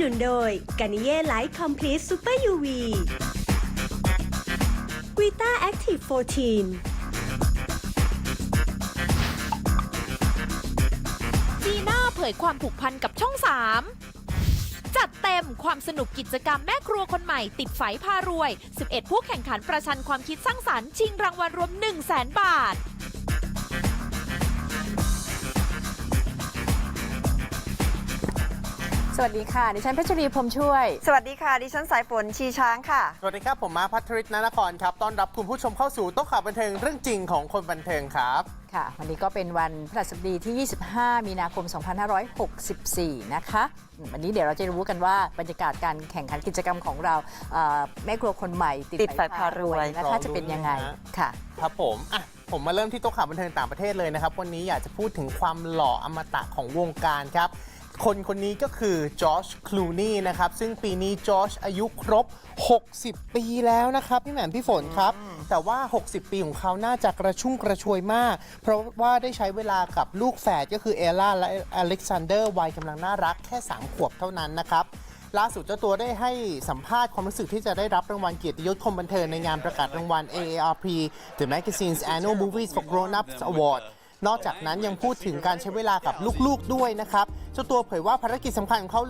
นุนโดยกานิเย่ไลท์คอมพลีทซูเปอร์ยูวีกีตาแอคทีฟ14จีน่าเผยความผูกพันกับช่อง 3 จัดเต็มความสนุกกิจกรรมแม่ครัวคนใหม่ติดไฟพารวย 11 ผู้แข่งขันประชันความคิดสร้างสรรค์ชิงรางวัลรวม 1 0 0 0 0แบาท สวัสดีค่ะ ดิฉันเพชรรีพรหมช่วย สวัสดีค่ะ ดิฉันสายฝนชีช้างค่ะ สวัสดีครับ ผมมาพัทริศนนครครับ ต้อนรับคุณผู้ชมเข้าสู่โต๊ะข่าวบันเทิงเรื่องจริงของคนบันเทิงครับ ค่ะ วันนี้ก็เป็นวันพฤหัสบดีที่ 25 มีนาคม 2564 นะคะอืมวันนี้เดี๋ยวเราจะรู้กันว่าบรรยากาศการแข่งขันกิจกรรมของเราเอ่อแม่ครัวคนใหม่ติดไฟพารวยนะลอคะงดูจะเป็นยังไงนะฮะค่ะ ครับผมอะผมมาเริ่มที่โต๊ะข่าวบันเทิงต่างประเทศเลยนะครับ วันนี้อยากจะพูดถึงความหล่ออมตะของวงการครับ คนคนนี้ก็คือจอชคลูนี่นะครับ ซึ่งปีนี้จอชอายุครบ 60 ปีแล้วนะครับ พี่แหม่มพี่ฝนครับ แต่ว่า 60 ปีของเขาน่าจะกระชุ่มกระชวยมาก เพราะว่าได้ใช้เวลากับลูกแฝดก็คือเอลล่าและอเล็กซานเดอร์วัยกำลังน่ารักแค่ 3 ขวบเท่านั้นนะครับล่าสุดเจ้าตัวได้ให้สัมภาษณ์ความรู้สึกที่จะได้รับรางวัลเกียรติยศคนบันเทิงในงานประกาศรางวัล AARP The Magazine's Annual Movies for Grown-ups Award นอกจากนั้นยังพูดถึงการใช้เวลากับลูกๆด้วยนะครับเจ้าตัวเผยว่าภารกิจสำคัญของเขา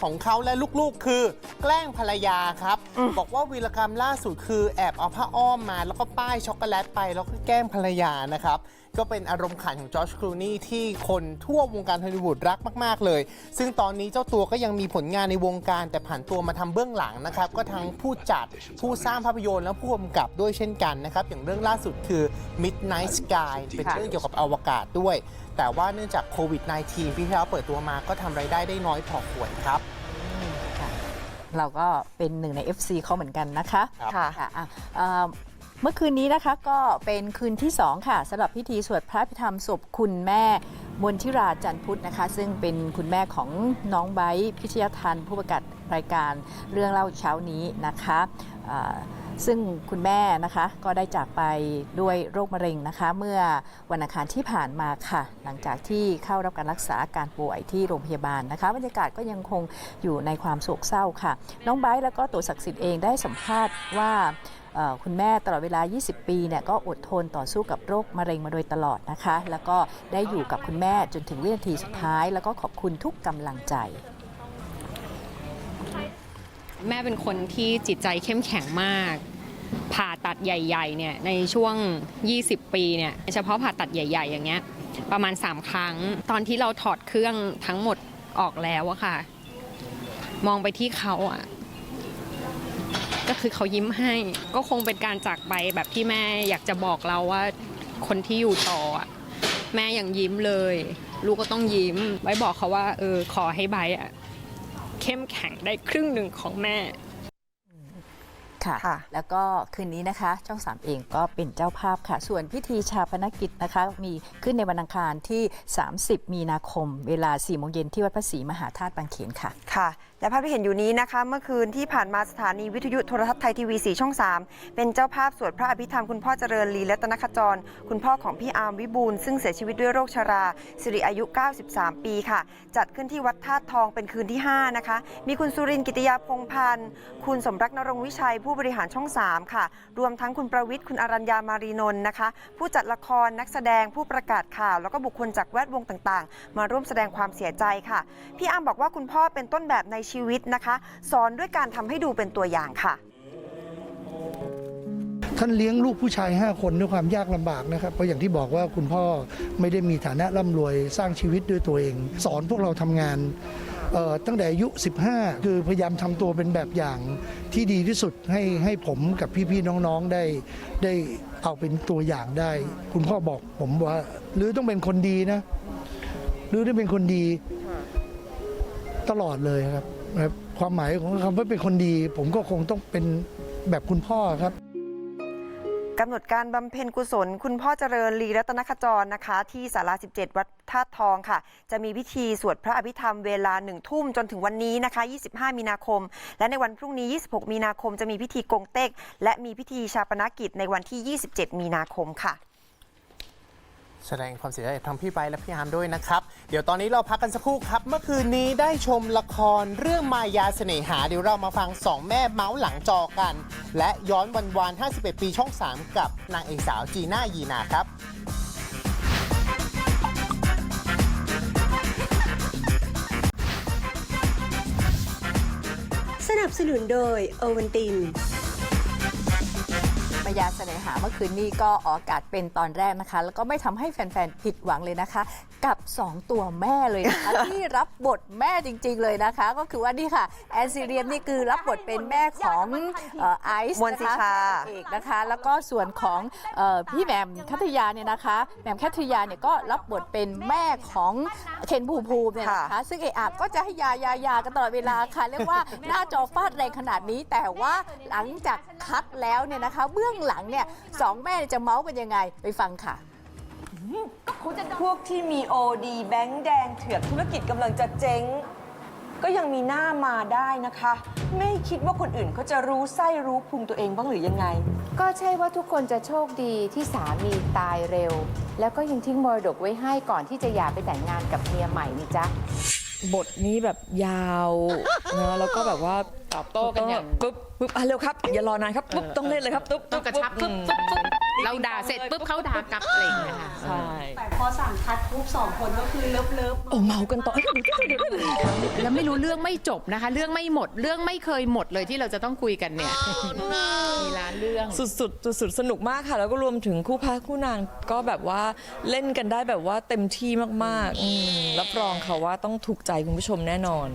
ของเขาและลูกๆ คือ แกล้งภรรยาครับ บอกว่าวีรกรรมล่าสุดคือแอบเอาผ้าอ้อมมา แล้วก็ป้ายช็อกโกแลตไปแล้วก็แกล้งภรรยานะครับ ก็เป็นอารมณ์ขันของจอร์จครูนี่ที่คนทั่ววงการฮอลลีวูดรักมาก ๆ เลย ซึ่งตอนนี้เจ้าตัวก็ยังมีผลงานในวงการแต่ผ่านตัวมาทำเบื้องหลังนะครับก็ทั้งผู้จัดผู้สร้างภาพยนตร์และผู้กำกับด้วยเช่นกันนะครับอย่างเรื่องล่าสุดคือ Midnight Sky เป็นค่ะเรื่องเกี่ยวกับอวกาศด้วย แต่ว่าเนื่องจากโควิด -19 ที่แล้วเปิดตัวมาก็ทำไรายได้ได้น้อยพอควรครับค่ะเราก็เป็นหนึ่งใน FC เขาเหมือนกันนะคะครับค่ะค่ะอะ เมื่อคืนนี้นะคะก็เป็นคืนที่ 2 ค่ะสำหรับพิธีสวดพระพิธรรมศพคุณแม่มนทิราจันพุทธนะคะ ซึ่งเป็นคุณแม่ของน้องไบพิชยทันผู้ประกาศรายการเรื่องเล่าเช้านี้นะคะ ซึ่งคุณแม่นะคะก็ได้จากไปด้วยโรคมะเร็งนะคะ เมื่อวันอังคารที่ผ่านมาค่ะ หลังจากที่เข้ารับการรักษาอาการป่วยที่โรงพยาบาลนะคะบรรยากาศก็ยังคงอยู่ในความโศกเศร้าค่ะ น้องไบร์แล้วก็ตัวศักดิ์สิทธิ์เองได้สัมภาษณ์ว่าคุณแม่ตลอดเวลา 20 ปีเนี่ยก็อดทนต่อสู้กับโรคมะเร็งมาโดยตลอดนะคะ แล้วก็ได้อยู่กับคุณแม่จนถึงวินาทีสุดท้าย แล้วก็ขอบคุณทุกกำลังใจ แม่เป็นคนที่จิตใจเข้มแข็งมาก ผ่าตัดใหญ่ๆเนี่ยในช่วง 20 ปีเนี่ยเฉพาะผ่าตัดใหญ่ ๆ อย่างเงี้ยประมาณ 3 ครั้ง ตอนที่เราถอดเครื่องทั้งหมดออกแล้วอะค่ะ มองไปที่เขาอะก็คือเขายิ้มให้ ก็คงเป็นการจากไปแบบที่แม่อยากจะบอกเราว่าคนที่อยู่ต่ออะแม่ยังยิ้มเลย ลูกก็ต้องยิ้ม ไว้บอกเขาว่า เออขอให้ไบอะ เข้มแข็งได้ครึ่งหนึ่งของแม่ ค่ะค่ะ แล้วก็คืนนี้นะคะช่อง 3 เองก็เป็นเจ้าภาพค่ะ ส่วนพิธีชาปนกิจนะคะ มีขึ้นในวันอังคารที่ 30 มีนาคม เวลา4โมงเย็นที่วัดพระศรีมหาธาตุบางเขนค่ะ ค่ะและภาพที่เห็นอยู่นี้นะคะเมื่อคืนที่ผ่านมาสถานีวิทยุโทรทัศน์ไทยทีวี 4 ช่อง 3 เป็นเจ้าภาพสวดพระอภิธรรมคุณพ่อเจริญลีรัตนขจร คุณพ่อของพี่อาร์มวิบูลซึ่งเสียชีวิตด้วยโรคชรา สิริอายุ 93 ปีค่ะ จัดขึ้นที่วัดธาตุทองเป็นคืนที่ 5 นะคะ มีคุณสุรินทร์กิติยาพงพันธ์คุณสมรักนรงวิชัยผู้บริหารช่อง 3 ค่ะ รวมทั้งคุณประวิทย์คุณอรัญญามารีนนท์นะคะ ผู้จัดละครนักแสดงผู้ประกาศข่าว แล้วก็บุคคลจากแวดวงต่างๆ มาร่วมแสดงความเสียใจค่ะ พี่อาร์มบอกว่าคุณพ่อเป็นต้นแบบในชีวิตนะคะ สอนด้วยการทำให้ดูเป็นตัวอย่างค่ะ ท่านเลี้ยงลูกผู้ชาย 5 คนด้วยความยากลำบากนะครับ เพราะอย่างที่บอกว่าคุณพ่อไม่ได้มีฐานะร่ำรวยสร้างชีวิตด้วยตัวเอง สอนพวกเราทำงานเอ่อตั้งแต่อายุ 15 คือพยายามทำตัวเป็นแบบอย่างที่ดีที่สุดให้ให้ผมกับพี่ๆน้องๆได้ได้เอาเป็นตัวอย่างได้ คุณพ่อบอกผมว่าหรือต้องเป็นคนดีนะ หรือต้องเป็นคนดีตลอดเลยครับ ครับความหมายของคำว่าเป็นคนดี ผมก็คงต้องเป็นแบบคุณพ่อครับกำหนดการบำเพ็ญกุศล คุณพ่อเจริญลีรัตนขจรนะคะ ที่ศาลา 17 วัดธาตุทองค่ะ จะมีพิธีสวดพระอภิธรรมเวลาหนึ่งทุ่มจนถึงวันนี้นะคะ 25 มีนาคม และในวันพรุ่งนี้ 26 มีนาคม จะมีพิธีกงเต็ก และมีพิธีชาปนกิจในวันที่ 27 มีนาคมค่ะ แสดงความเสียใจทั้งพี่ไบและพี่อามด้วยนะครับ เดี๋ยวตอนนี้เราพักกันสักครู่ครับ เมื่อคืนนี้ได้ชมละครเรื่องมายาเสน่หา เดี๋ยวเรามาฟังสองแม่เมาส์หลังจอกัน และย้อนวันวาน 51 ปีช่อง 3 กับนางเอกสาวจีน่ายีนาครับสนับสนุนโดยโอวันติน ยาเสน่หาเมื่อคืนนี้ก็ออกอากาศเป็นตอนแรกนะคะ แล้วก็ไม่ทำให้แฟนๆผิดหวังเลยนะคะ กับ 2 ตัวแม่เลยนะคะ ที่รับบทแม่จริง ๆ เลยนะคะ ก็คือว่านี่ค่ะ แอนซีเรียมนี่คือรับบทเป็นแม่ของเอ่อไอซ์มวลสิชา เอกนะคะ แล้วก็ส่วนของเอ่อพี่แหม่มคัทยาเนี่ยนะคะแหม่มคัทยาเนี่ยก็รับบทเป็นแม่ของเคนภูมิภูมิเนี่ยนะคะ ค่ะ ซึ่งเออาก็จะให้ยายายากันตลอดเวลาค่ะ เรียกว่าหน้าจอฟาดแรงขนาดนี้ แต่ว่าหลังจากคัดแล้วเนี่ยนะคะ เบื้องหลังเนี่ยสองแม่จะเมาส์กันยังไงไปฟังค่ะ พวกที่มีโอดีแบงค์แดงเถือกธุรกิจกำลังจะเจ๊ง ก็ยังมีหน้ามาได้นะคะ ไม่คิดว่าคนอื่นเขาจะรู้ไส้รู้พุงตัวเองบ้างหรือยังไง ก็ใช่ว่าทุกคนจะโชคดีที่สามีตายเร็ว แล้วก็ยังทิ้งมรดกไว้ให้ก่อนที่จะหย่าไปแต่งงานกับเมียใหม่นี่จ๊ะ บทนี้แบบยาวนะแล้วก็แบบว่าตอบโต้กันอย่าง ปุ๊บปุ๊บอะเร็วครับ อย่ารอนานครับปุ๊บต้องเล่นเลยครับปุ๊บต้องกระชับปุ๊บปุ๊บปุ๊บ เราด่าเสร็จปุ๊บเขาด่ากลับอะไรอย่างเงี้ยค่ะใช่แต่พอสั่งคัดปุ๊บสองคนก็คือเลิฟเลิฟโอ้เมากันต่อแล้วไม่รู้เรื่องไม่จบนะคะ เรื่องไม่หมดเรื่องไม่เคยหมดเลยที่เราจะต้องคุยกันเนี่ยมีล้านเรื่อง สุดสุดสุดสุดสนุกมากค่ะ แล้วก็รวมถึงคู่พระคู่นางก็แบบว่าเล่นกันได้แบบว่าเต็มที่มากๆอืมรับรองค่ะว่าต้องถูกใจคุณผู้ชมแน่นอน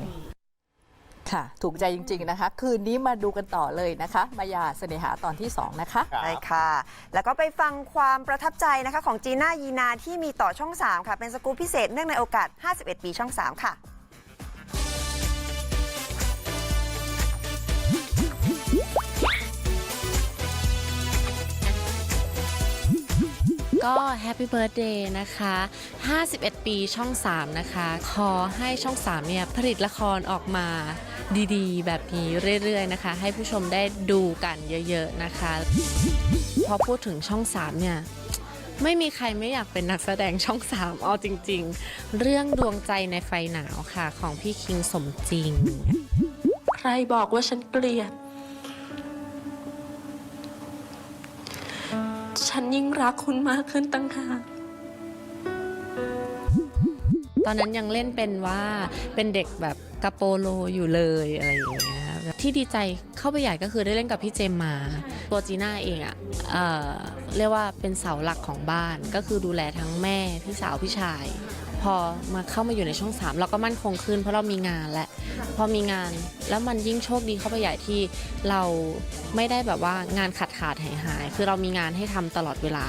ค่ะ ถูกใจจริง ๆนะคะ คืนนี้มาดูกันต่อเลยนะคะ มายาเสน่หาตอนที่ 2 นะคะ ใช่ค่ะ แล้วก็ไปฟังความประทับใจนะคะของจีน่ายีนาที่มีต่อช่อง 3 ค่ะ เป็นสกู๊ปพิเศษเนื่องในโอกาส 51 ปีช่อง 3 ค่ะ ก็แฮปปี้เบิร์ดเดย์นะคะ 51 ปีช่อง 3 นะคะ ขอให้ช่อง 3 เนี่ย ผลิตละครออกมา ดีๆ แบบนี้เรื่อยๆนะคะ ให้ผู้ชมได้ดูกันเยอะๆนะคะ พอพูดถึงช่อง3เนี่ยไม่มีใครไม่อยากเป็นนักแสดงช่อง3เอาจริง ๆ เรื่องดวงใจในไฟหนาวค่ะ ของพี่คิงสมจริง ใครบอกว่าฉันเกลียด ฉันยิ่งรักคุณมากขึ้นตั้งหากตอนนั้นยังเล่นเป็นว่าเป็นเด็กแบบ กระโปโลอยู่เลยอะไรอย่างเงี้ยที่ดีใจเข้าไปใหญ่ก็คือได้เล่นกับพี่เจมมา ตัวจีน่าเองอะเอ่อเรียกว่าเป็นเสาหลักของบ้านก็คือดูแลทั้งแม่พี่สาวพี่ชาย พอมาเข้ามาอยู่ในช่องสามเราก็มั่นคงขึ้นเพราะเรามีงานและพอมีงานแล้วมันยิ่งโชคดีเข้าไปใหญ่ที่เราไม่ได้แบบว่างานขาดขาดหายหายคือเรามีงานให้ทำตลอดเวลา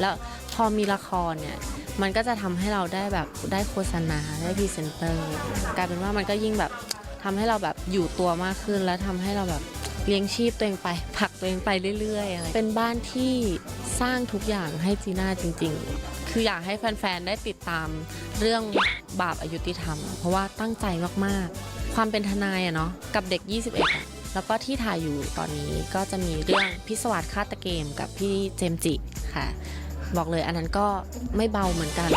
แล้วพอมีละครเนี่ย มันก็จะทำให้เราได้แบบได้โฆษณาได้พรีเซนเตอร์กลายเป็นว่ามันก็ยิ่งแบบทำให้เราแบบอยู่ตัวมากขึ้น แล้วทำให้เราแบบเลี้ยงชีพตัวเองไปผลักตัวเองไปเรื่อยๆอะไรเป็นบ้านที่สร้างทุกอย่างให้จีน่าจริง ๆ คืออยากให้แฟนๆได้ติดตามเรื่องบาปอายุติธรรม เพราะว่าตั้งใจมากๆ ความเป็นทนายอะเนาะกับเด็ก 21อะแล้วก็ที่ถ่ายอยู่ตอนนี้ก็จะมีเรื่องพิศวาสฆาตเกมกับพี่เจมจิค่ะ บอกเลยอันนั้นก็ไม่เบาเหมือนกัน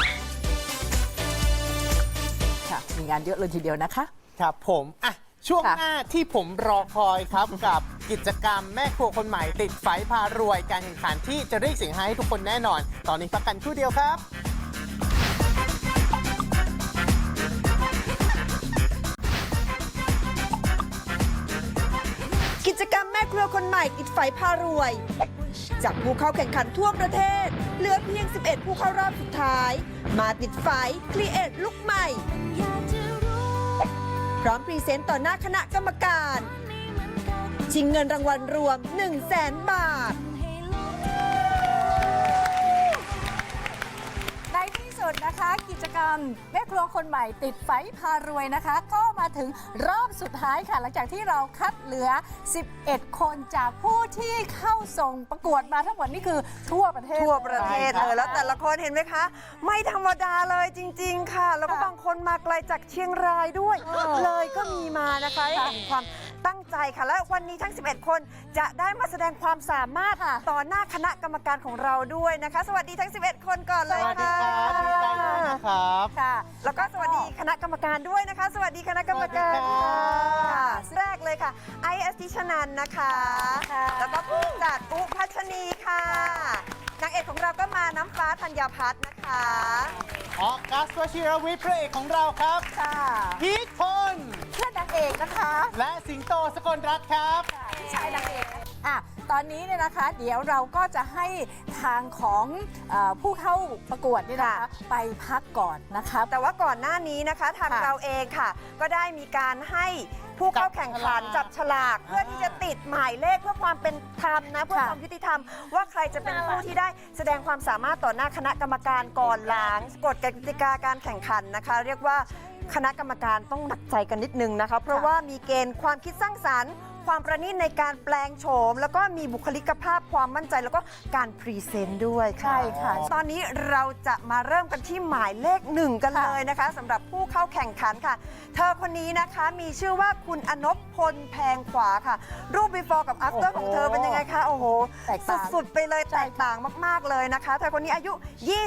ค่ะ มีงานเยอะเลยทีเดียวนะคะ ครับผมอะช่วงค่ะ หน้าที่ผมรอคอยครับ กับกิจกรรมแม่ครัวคนใหม่ติดไฟพารวยการแข่งขันที่จะเรียกเสียงฮาให้ทุกคนแน่นอน ตอนนี้พักกันครู่เดียวครับ ครัวคนใหม่ติดไฟพารวย จากผู้เข้าแข่งขันทั่วประเทศ เหลือเพียง 11 ผู้เข้ารอบสุดท้าย มาติดไฟครีเอทลุกใหม่ พร้อมพรีเซนต์ต่อหน้าคณะกรรมการ ชิงเงินรางวัลรวม 1 0 0 0 0แสนบาท สุดนะคะ กิจกรรมแม่ครัวคนใหม่ติดไฟพารวยนะคะ ก็มาถึงรอบสุดท้ายค่ะ หลังจากที่เราคัดเหลือ 11 คนจากผู้ที่เข้าส่งประกวดมาทั้งหมดนี่คือทั่วประเทศทั่วประเทศใช่เลยค่ะแล้วแต่ละคนเห็นไหมคะ ไม่ธรรมดาเลยจริง ๆ ค่ะ แล้วก็ค่ะบางคนมาไกลจากเชียงรายด้วยเออเลยก็มีมานะคะให้ค่ะเห็นความ ตั้งใจค่ะ และวันนี้ทั้ง 11 คนจะได้มาแสดงความสามารถต่อหน้าคณะกรรมการของเราด้วยนะคะ สวัสดีทั้ง 11 คนก่อนเลยสวัสดีค่ะครับดีใจด้วยนะครับค่ะ แล้วก็สวัสดีคณะกรรมการด้วยนะคะ สวัสดีคณะกรรมการสวัสดีครับ ค่ะแรกเลยค่ะไอเอสทิชนันนะคะ แล้วก็ผู้จัดอุพัชนีค่ะนางเอกของเราก็มาน้ำฟ้าธัญพัฒน์นะคะออกัสวชิรวิทย์พระเอกของเราครับค่ะ พีทพลเพื่อ นนางเอกนะคะ และสิงโตสกลรัตน์ครับพี่ชายนางเอกอะ ตอนนี้เนี่ยนะคะ เดี๋ยวเราก็จะให้ทางของเออผู้เข้าประกวดเนี่ยนะคะค่ะไปพักก่อนนะคะแต่ว่าก่อนหน้านี้นะคะทางค่ะเราเองค่ะ ก็ได้มีการให้ผู้เข้าแข่งขันจัจับบฉฉลาลากกเพื่อที่จะติดหมายเลขเพื่อความเป็นธรรมนะเพื่อความยุติธรรม ว่าใครจะเป็นผู้ที่ได้แสดงความสามารถต่อหน้าคณะกรรมการก่อนหลังกฎกติกาการแข่งขันนะคะ เรียกว่าคณะกรรมการต้องหนักใจกันนิดนึงนะคะ เพราะว่ามีเกณฑ์ความคิดสร้างสรรค์ ความประณีตในการแปลงโฉม แล้วก็มีบุคลิกภาพความมั่นใจแล้วก็การพรีเซนต์ด้วยค่ะใช่ค่ะ ตอนนี้เราจะมาเริ่มกันที่หมายเลขหนึ่งกันค่ะเลยนะคะสำหรับผู้เข้าแข่งขันค่ะ เธอคนนี้นะคะมีชื่อว่าคุณอนพพลแพงขวาค่ะ รูป before กับ after โอ้โหของเธอเป็นยังไงคะโอ้โหแตกต่าง สุดๆไปเลยแตกต่างมาก ๆเลยนะคะ เธอคนนี้อายุ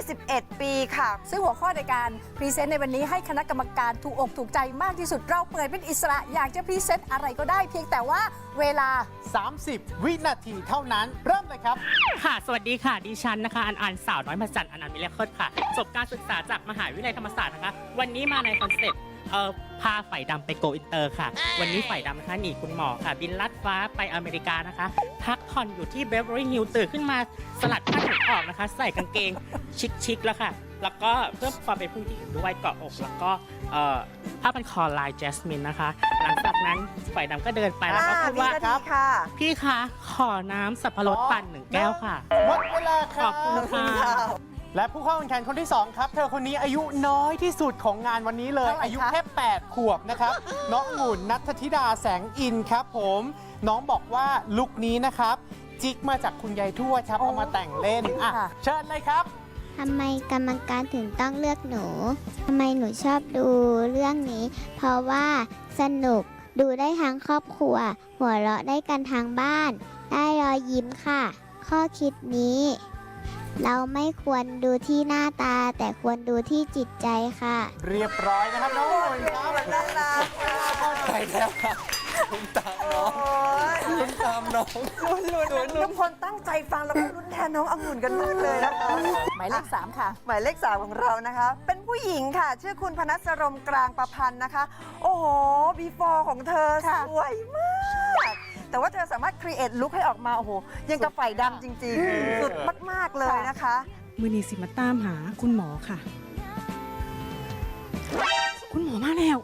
21 ปีค่ะ ซึ่งหัวข้อในการพรีเซนต์ในวันนี้ให้คณะกรรมการถูกอกถูกใจมากที่สุดเราเปิดเป็นอิสระ อยากจะพรีเซนต์อะไรก็ได้เพียงแต่ว่าเวลา 30 วินาทีเท่านั้น เริ่มเลยครับ ค่ะ สวัสดีค่ะ ดิฉันนะคะ อันอันสาวน้อยมาจันอันอันมิเลเคิลค่ะ จบการศึกษาจากมหาวิทยาลัยธรรมศาสตร์นะคะ วันนี้มาในคอนเซ็ปต์เอ่อพาฝ่ายดำไปโกอินเตอร์ค่ะ วันนี้ฝ่ายดำนะคะหนีคุณหมอค่ะ บินลัดฟ้าไปอเมริกานะคะ พักผ่อนอยู่ที่เบเวอรี่ฮิลตื่นขึ้นมาสลัดผ้าถุงออกนะคะ ใส่กางเกงชิคๆแล้วค่ะ แล้วก็เพิ่มความเป็นผู้หญิงด้วยเกาะอกแล้วก็ เอ่อผ้าพันคอลายแจสมินนะคะ หลังจากนั้นฝ่ายดำก็เดินไปแล้วก็อ่าพูดว่าวินาทีค่ะ พี่คะ ขอน้ำสับปะรดปั่นหนึ่งแก้วค่ะ หมดเวลาครับขอบคุณค่ะ และผู้เข้าแข่งขันคนที่ 2 ครับ เธอคนนี้อายุน้อยที่สุดของงานวันนี้เลย เท่าไหร่คะ อายุแค่ 8 ขวบนะครับ น้ององุ่นนัทธิดาแสงอินครับผม น้องบอกว่าลุคนี้นะครับ จิกมาจากคุณยายทวดครับเอามาแต่งเล่นอะค่ะเชิญเลยครับ ทำไมกรรมการถึงต้องเลือกหนู ทำไมหนูชอบดูเรื่องนี้ เพราะว่าสนุก ดูได้ทั้งครอบครัว หัวเราะได้กันทางบ้าน ได้รอยยิ้มค่ะ ข้อคิดนี้ เราไม่ควรดูที่หน้าตา แต่ควรดูที่จิตใจค่ะ เรียบร้อยนะครับน้ององุ่นครับน่ารักค่ะไปแล้วครับคุณตามน้อง คุณตามน้องลุ้นลุ้นทุกคนตั้งใจฟังแล้วก็ลุ้นแทนน้ององุ่นกันมากเลยนะคะ หมายเลขสามค่ะ หมายเลขสามของเรานะคะ เป็นผู้หญิงค่ะ ชื่อคุณพนัสรมกลางประพันธ์นะคะ โอ้โห before ของเธอสค่ะ วยมาก แต่ว่าเธอสามารถ create look ให้ออกมา โอ้โห ยังกับไฟดำจริง ๆ สุดมาก ๆ เลยนะคะ มือนีสิมาตามหาคุณหมอค่ะ คุณหมอมาแล้ว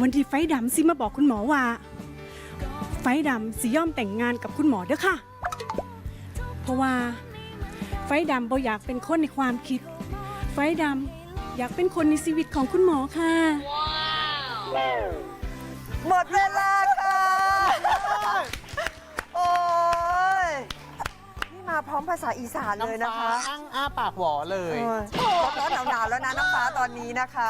วันที่ไฟดำสิมาบอกคุณหมอว่า ไฟดำสิย่อมแต่งงานกับคุณหมอเด้อค่ะ เพราะว่า ไฟดำบ่อยากเป็นคนในความคิด ไฟดำอยากเป็นคนในชีวิตของคุณหมอค่ะ หมดเวลาค่ะ โอ้ย นี่มา พร้อมภาษาอีสานเลยน้ำนะฟ้าคะอ้างอ้าปากหวอเลยร้อนๆหนาวๆแล้วนะน้ำฟ้าตอนนี้นะคะ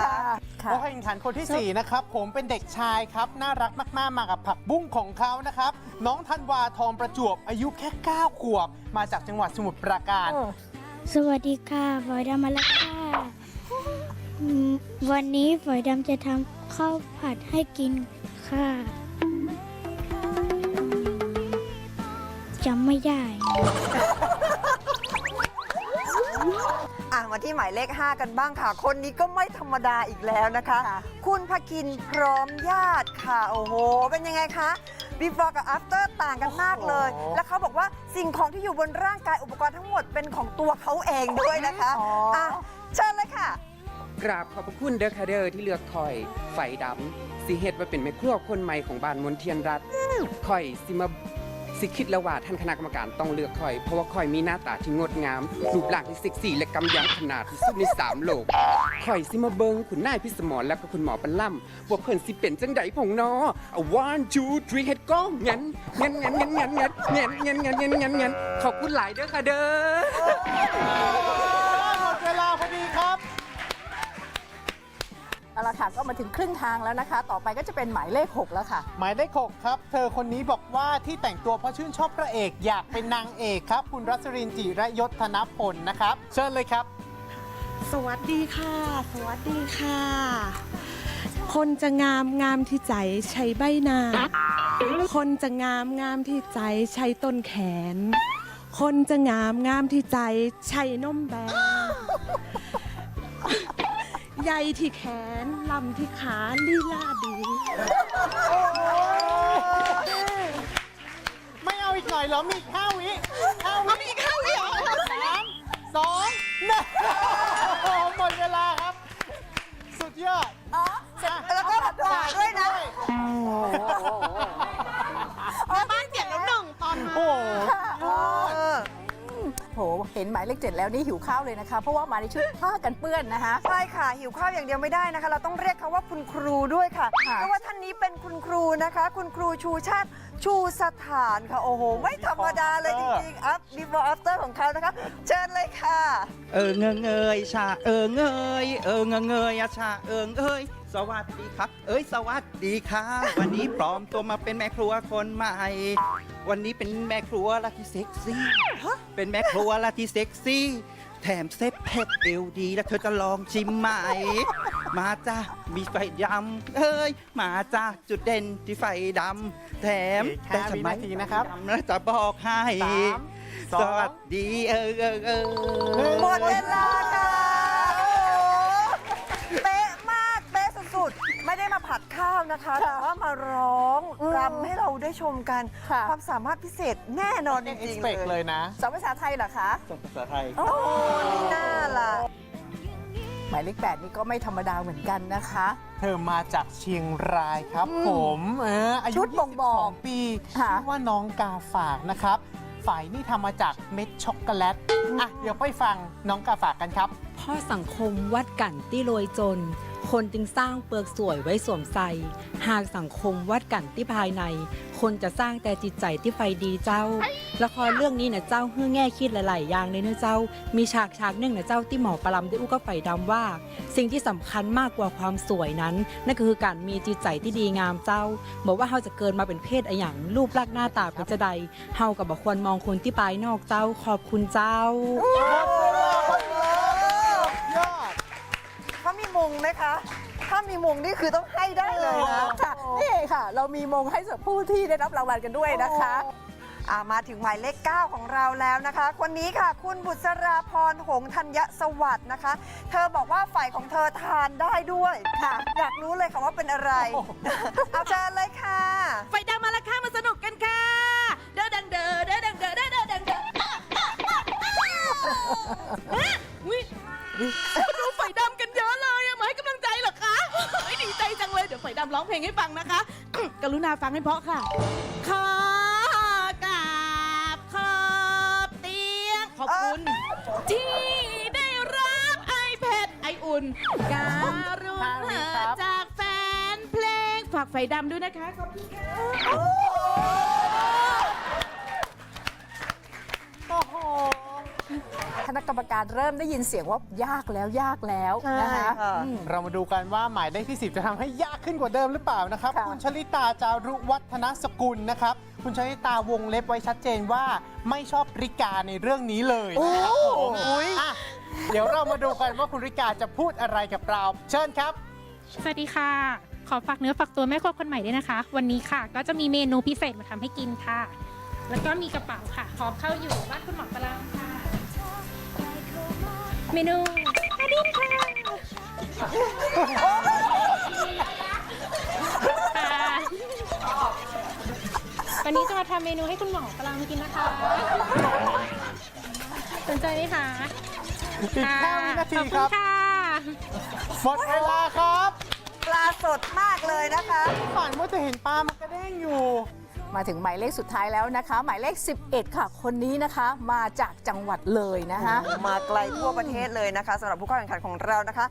ค่ะ ผู้แข่งขันคนทีสี่4นะครับ ผมเป็นเด็กชายครับ น่ารักมากๆมากับผักบุ้งของเขานะครับ น้องธันวาทองประจวบอายุแค่9ขวบ มาจากจังหวัดสมุทรปราการ สวัสดีค่ะฝอยดำมาแล้วค่ะอืมวันนี้ฝอยดำจะทำข้าวผัดให้กินค่ะ จำไม่ได้ อะมาที่หมายเลข 5 กันบ้างค่ะ คนนี้ก็ไม่ธรรมดาอีกแล้วนะคะค่ะคุณภคินพร้อมญาติค่ะ โอ้โห เป็นยังไงคะ before กับ after ต่างกันมากเลย โอ้โหแล้วเขาบอกว่าสิ่งของที่อยู่บนร่างกายอุปกรณ์ทั้งหมดเป็นของตัวเขาเองด้วยนะคะอะเชิญเลยค่ะ กราบขอบพระคุณเด้อค่ะเด้อที่เลือกคอย ไฟดำสิเฮ็ดว่าเป็นแม่ครัวคนใหม่ของบ้านมนเทียนรัฐคอยสิมา สิคิดแล้วว่าท่านคณะกรรมการต้องเลือกคอย เพราะว่าคอยมีหน้าตาที่งดงาม รูปร่างที่เซ็กซี่และกำยำขนาดที่สุดในสามโลกคอยสิมาเบิงคุณนายพิสมรแล้วก็คุณหมอปันล่ำว่าเพิ่นสิเป็นจังไดพงนอ A one two three เฮ็ดก้องงั้นงั้นงั้นงั้นงั้นงั้นงั้นงั้นงั้นงั้นงั้นงั้นขอบคุณหลายเด้อค่ะเด้อ เอาละค่ะก็มาถึงครึ่งทางแล้วนะคะ ต่อไปก็จะเป็นหมายเลข 6 แล้วค่ะ หมายเลขหกครับ เธอคนนี้บอกว่าที่แต่งตัวเพราะชื่นชอบพระเอกอยากเป็นนางเอกครับ คุณรัศรินจิระยศธนพลนะครับ เชิญเลยครับ สวัสดีค่ะ สวัสดีค่ะ คนจะงามงามที่ใจใช้ใบหน้า คนจะงามงามที่ใจใช้ต้นแขน คนจะงามงามที่ใจใช้นมแบน ใหญ่ที่แขน ลำที่ขาลีลาดี ไม่เอาอีกหน่อยเหรอ มีอีกห้าวิห้าวิมีอีกห้าวิเหรอสามสองหนึ่งหมดเวลาครับ สุดยอดอ๋อแล้วก็ผัดหวานด้วยนะแม่บ้านเจ็ดแล้วหนึ่งตอนมาโอ้โห โหเห็นหมายเลขเจ็ดแล้วนี่หิวข้าวเลยนะคะ เพราะว่ามาในชุดผ้ากันเปื้อนนะคะ ใช่ค่ะ หิวข้าวอย่างเดียวไม่ได้นะคะ เราต้องเรียกเขาว่าคุณครูด้วยค่ะค่ะ เพราะว่าท่านนี้เป็นคุณครูนะคะ คุณครูชูชาติชูสถานค่ะโอ้โห ไม่ธรรมดาเลยจริงๆ up before after ของเขานะคะ เชิญเลยค่ะ เออเงยเงยชาเออเงยเออเงยเงยอะชาเออเอ้ยสวัสดีครับ เอ้ยสวัสดีค่ะวันนี้ปลอมตัวมาเป็นแม่ครัวคนใหม่ วันนี้เป็นแม่ครัวละที่เซ็กซี่ เป็นแม่ครัวละที่เซ็กซี่ แถมเซ็ตเผ็ดเอวดีแล้วเธอจะลองชิมไหม มาจ้ามีไฟดำเอ้ย มาจ้าจุดเด่นที่ไฟดำแถมอีกห้าวินาทีนะครับ ดำแล้วจะบอกให้ สามสองสวัสดีเออเออเออ หมดเวลาค่ะ นะคะแต่ว่ามาร้องรำให้เราได้ชมกัน ค่ะ ความสามารถพิเศษแน่นอนจริงๆ expect เลยนะสอนภาษาไทยเหรอคะ ส่งภาษาไทย โอ้นี่น่าล่ะ หมายเลขแปดนี่ก็ไม่ธรรมดาเหมือนกันนะคะ เธอมาจากเชียงรายครับอืมผมเอออายุชุดบ่งบอก22ปีค่ะชื่อว่าน้องกาฝากนะครับฝ่ายนี่ทำมาจากเม็ดช็อกโกแลตอะเดี๋ยวไปฟังน้องกาฝากกันครับ พ่อสังคมวัดกันที่รวยจน คนจึงสร้างเปลือกสวยไว้สวมใส่หากสังคมวัดกันที่ภายใน คนจะสร้างแต่จิตใจที่ไฟดีเจ้า ละครเรื่องนี้นะเจ้าเฮื่อแง่คิดหลาย ๆ อย่างเลยนะเจ้า มีฉากฉากหนึ่งนะเจ้าที่หมอปลำได้อู้กับไฟดำว่า สิ่งที่สำคัญมากกว่าความสวยนั้น นั่นก็คือการมีจิตใจที่ดีงามเจ้า บอกว่าเฮาจะเกินมาเป็นเพศอะหย่างรูปลักษณ์หน้าตาเป็นจะใดเฮากับบ่ควรมองคนที่ปลายนอกเจ้าขอบคุณเจ้า มีมงนี่คือต้องให้ได้เลยนะค่ะนี่ค่ะ เรามีมงให้สำหรับผู้ที่ได้รับรางวัลกันด้วยนะคะอ่ามาถึงหมายเลข 9 ของเราแล้วนะคะ คนนี้ค่ะ คุณบุษราพรหงธัญสวัสดิ์นะคะ เธอบอกว่าฝ่ายของเธอทานได้ด้วยค่ะ อยากรู้เลยค่ะว่าเป็นอะไร เอาเชิญเลยค่ะ รุณาฟังให้เพาะค่ะขอกราบขอบเตียงขอบคุณที่ได้รับไอเพดไออุ่นการุณาจากแฟนเพลงฝากไฟดำด้วยนะคะขอบคุณค่ะ โอ้โหค ณะกรรมการเริ่มได้ยินเสียงว่ายากแล้วยากแล้วนะคะใช่ค่ะ อืม เรามาดูกันว่าหมายเลขที่ 10 จะทำให้ยากขึ้นกว่าเดิมหรือเปล่านะครับคุณชลิตาจารุวัฒนสกุลนะครับ คุณชลิตาวงเล็บไว้ชัดเจนว่าไม่ชอบริกาในเรื่องนี้เลยนะครับผมอะเดี๋ยวเรามาดูกันว่าคุณริกาจะพูดอะไรกับเรา เชิญครับ สวัสดีค่ะ ขอฝากเนื้อฝากตัวแม่ครัวคนใหม่ด้วยนะคะ วันนี้ค่ะ ก็จะมีเมนูพิเศษมาทำให้กินค่ะ แล้วก็มีกระเป๋าค่ะพร้อมเข้าอยู่บ้านคุณหมอปลามค่ะ เมนูอาดินค่ะค่ะวันนี้จะมาทำเมนูให้คุณหมอปลามกินนะคะ สนใจไหมคะอีกแค่วินาทีขอบคคุรัณบค่ะหมดเวลาครับ ปลาสดมากเลยนะคะ ฝันว่าจะเห็นปลามันกระเด้งอยู่ มาถึงหมายเลขสุดท้ายแล้วนะคะ หมายเลข 11 ค่ะ คนนี้นะคะมาจากจังหวัดเลยนะคะมาไกลทั่วประเทศเลยนะคะสำหรับผู้เข้าแข่งขันของเรานะคะ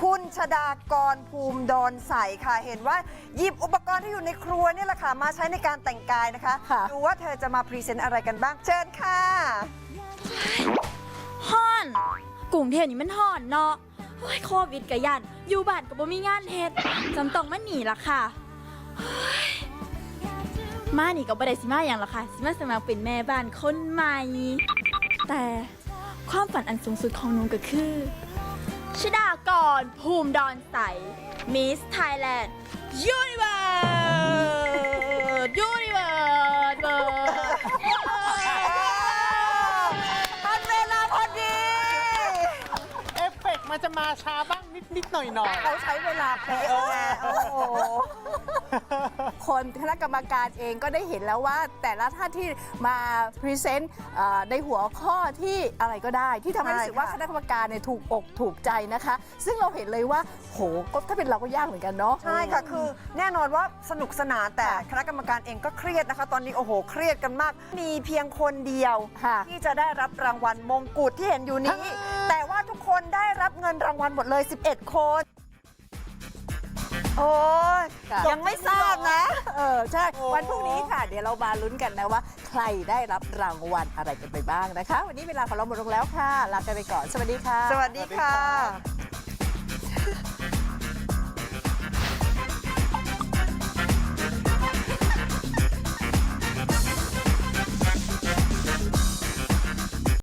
คุณชดากรภูมิดอนใสค่ะเห็นว่าหยิบอุปกรณ์ที่อยู่ในครัวเนี่ยแหละค่ะมาใช้ในการแต่งกายนะคะดูว่าเธอจะมาพรีเซนต์อะไรกันบ้างเชิญค่ะห่อนกรุงเทพนี่มันห่อนเนาะโอ้ยโควิดกะยันอยู่บ้านก็บ่มีงานเฮ็ดจำต้องมาหนีละค่ะเฮ้ย มานี่ก็บ่ได้สิมาอย่างละค่ะ สิมาสมัครเป็นแม่บ้านคนใหม่ แต่ความฝันอันสูงสุดของหนูก็คือ ชดากร ภูมิดอนใส มิสไทยแลนด์ยูนิเวิร์สยูนิเวิร์สทันเวลาพอดี เอฟเฟกต์มันจะมาช้าบ้างนิดนิดๆหน่อยหน่อยเราใช้เวลาเป๊ะไงโอ้โห คนคณะกรรมการเองก็ได้เห็นแล้วว่าแต่ละท่านที่มาพรีเซนต์เอ่อในหัวข้อที่อะไรก็ได้ ที่ทำให้รู้สึกว่าใช่คค่ะณะกรรมการเนี่ยถูกอกถูกใจนะคะ ซึ่งเราเห็นเลยว่าโหก็ถ้าเป็นเราก็ยากเหมือนกันเนาะใช่ค่ะคือแน่นอนว่าสนุกสนานแต่คณะกรรมการเองก็เครียดนะคะ ตอนนี้โอ้โห เครียดกันมาก มีเพียงคนเดียว ที่จะได้รับรางวัลมงกุฎที่เห็นอยู่นี้ แต่ว่าทุกคนได้รับเงินรางวัลหมดเลย 11 คน โอ้ยยังไม่ทราบนะ เออใช่วันพรุ่งนี้ค่ะ เดี๋ยวเรามาลุ้นกันนะว่า ใครได้รับรางวัลอะไรกันไปบ้างนะคะ วันนี้เวลาของเราหมดลงแล้วค่ะ ลากันไปก่อน สวัสดีค่ะ สวัสดีค่ะ